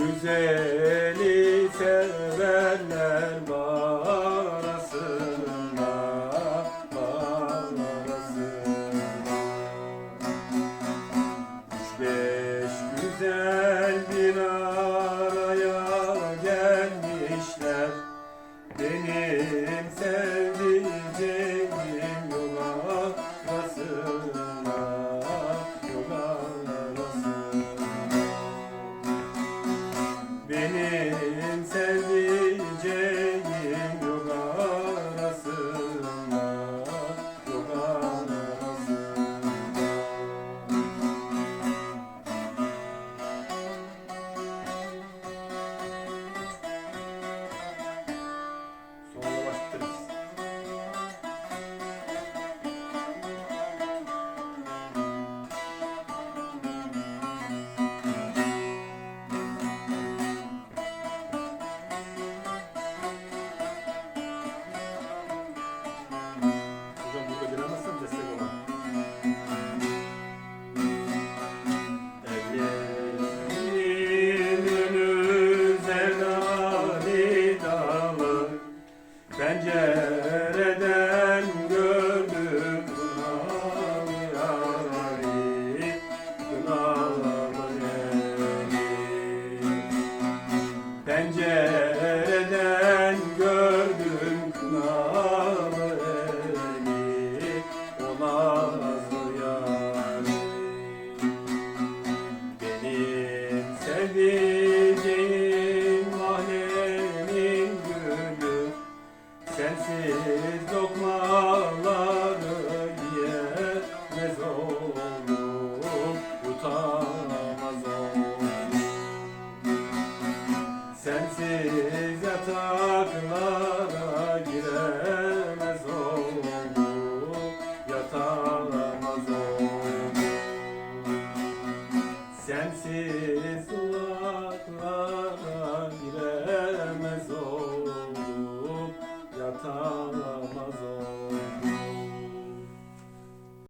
Güzeli sevenler var arasında, var beş güzel bir gelmişler beni yeah. Kınalı yari Kınalı yari Pencereden Sensiz lokmaları yiyemez oldum Utanmaz oldum. Sensiz yataklara giremez oldum Yatamaz oldum. Sensiz uzaklara giremez